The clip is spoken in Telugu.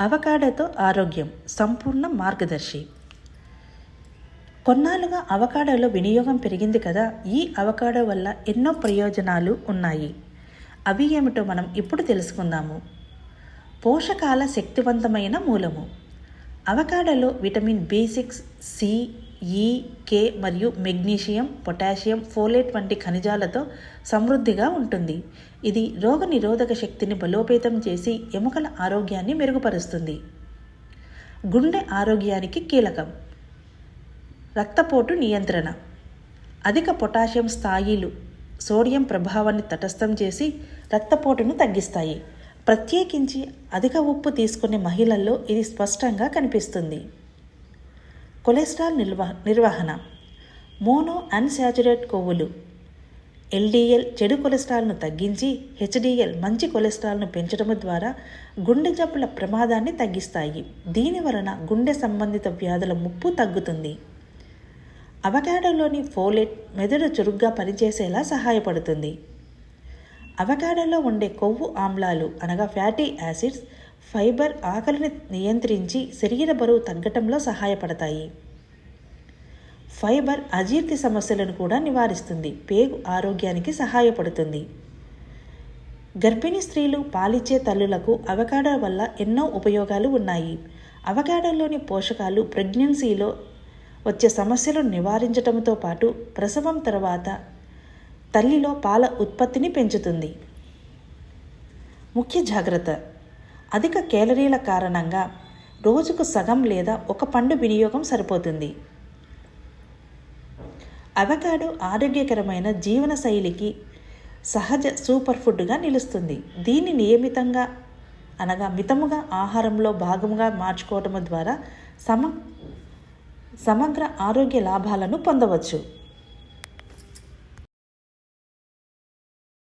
అవకాడోతో ఆరోగ్యం సంపూర్ణ మార్గదర్శి. కొన్నాళ్ళుగా అవకాడోలో వినియోగం పెరిగింది కదా ఈ అవకాడో వల్ల ఎన్నో ప్రయోజనాలు ఉన్నాయి. అవి ఏమిటో మనం ఇప్పుడు తెలుసుకుందాము. పోషకాల శక్తివంతమైన మూలము. అవకాడోలో vitamin B six C E K మరియు మెగ్నీషియం పొటాషియం ఫోలేట్ వంటి ఖనిజాలతో సమృద్ధిగా ఉంటుంది. ఇది రోగనిరోధక శక్తిని బలోపేతం చేసి ఎముకల ఆరోగ్యాన్ని మెరుగుపరుస్తుంది. గుండె ఆరోగ్యానికి కీలకం. రక్తపోటు నియంత్రణ. అధిక పొటాషియం స్థాయిలు సోడియం ప్రభావాన్ని తటస్థం చేసి రక్తపోటును తగ్గిస్తాయి. ప్రత్యేకించి అధిక ఉప్పు తీసుకునే మహిళల్లో ఇది స్పష్టంగా కనిపిస్తుంది. కొలెస్ట్రాల్ నిర్వ నిర్వహణ. మోనో అన్సాచురేట్ కొవ్వులు. ఎల్డిఎల్ చెడు కొలెస్ట్రాల్ను తగ్గించి హెచ్డిఎల్ మంచి కొలెస్ట్రాల్ను పెంచడం ద్వారా గుండె జబ్బుల ప్రమాదాన్ని తగ్గిస్తాయి. దీని వలన గుండె సంబంధిత వ్యాధుల ముప్పు తగ్గుతుంది. అవకాడోలోని ఫోలెట్ మెదడు చురుగ్గా పనిచేసేలా సహాయపడుతుంది. అవకాడోలో ఉండే కొవ్వు ఆమ్లాలు అనగా ఫ్యాటీ యాసిడ్స్ ఫైబర్ ఆకలిని నియంత్రించి శరీర బరువు తగ్గటంలో సహాయపడతాయి. ఫైబర్ అజీర్తి సమస్యలను కూడా నివారిస్తుంది. పేగు ఆరోగ్యానికి సహాయపడుతుంది. గర్భిణీ స్త్రీలు పాలిచ్చే తల్లులకు అవకాడో వల్ల ఎన్నో ఉపయోగాలు ఉన్నాయి. అవకాడోలోని పోషకాలు ప్రెగ్నెన్సీలో వచ్చే సమస్యలను నివారించడంతో పాటు ప్రసవం తర్వాత తల్లిలో పాల ఉత్పత్తిని పెంచుతుంది. ముఖ్య జాగ్రత్త. అధిక కేలరీల కారణంగా రోజుకు సగం లేదా ఒక పండు వినియోగం సరిపోతుంది. అవకాడో ఆరోగ్యకరమైన జీవన శైలికి సహజ సూపర్ ఫుడ్గా నిలుస్తుంది. దీన్ని నియమితంగా అనగా మితముగా ఆహారంలో భాగంగా మార్చుకోవటం ద్వారా సమ సమగ్ర ఆరోగ్య లాభాలను పొందవచ్చు.